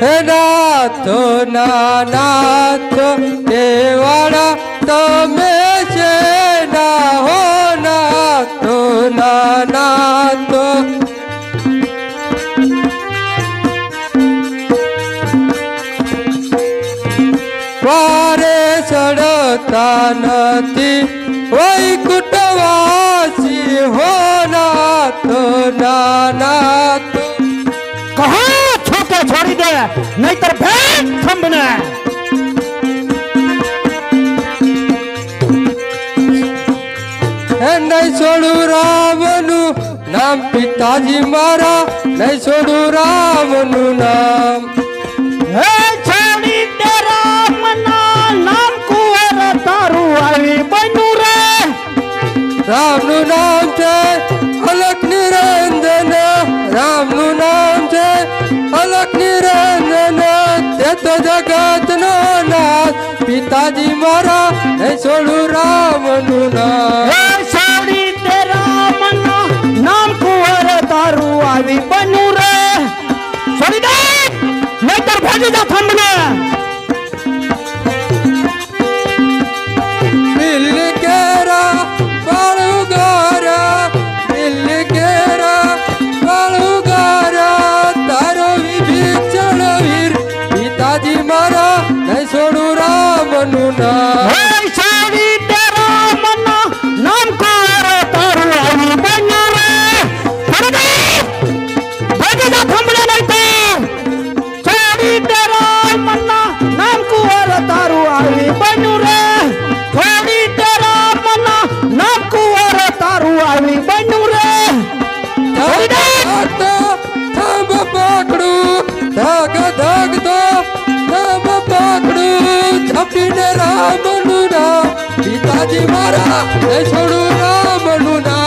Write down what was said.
હે નાથો, ના નાથ દેવાળા તમે છે ના હો નાથો, ના નાથો. વારે સડતા નથી વૈકુટવાસી હો નાથો, ના નાથો નહીતર ભેટ થંભને. હે નહીં છોડું રામનું નામ પિતાજી મારા નહીં છોડું રામનું નામ. હે છોડી દે રામના નામ કુંવર તારું આવી બન્યું રે. રામનું નામ છે અલક નિરંજન રામનું નામ છે અલક નિરંજન તે તો જગતનો નાથ. પિતાજી મારા, હે છોડું નામ છોડી દે રામના નામ કુંવર તારું આવી બન્યું રે. છોડી દે નહીતર ભાગી જા થંભને ધગ ધગ તો થંભ પકડું ઝપટીને રામનું નામ પિતાજી મારા નહીં છોડું રામ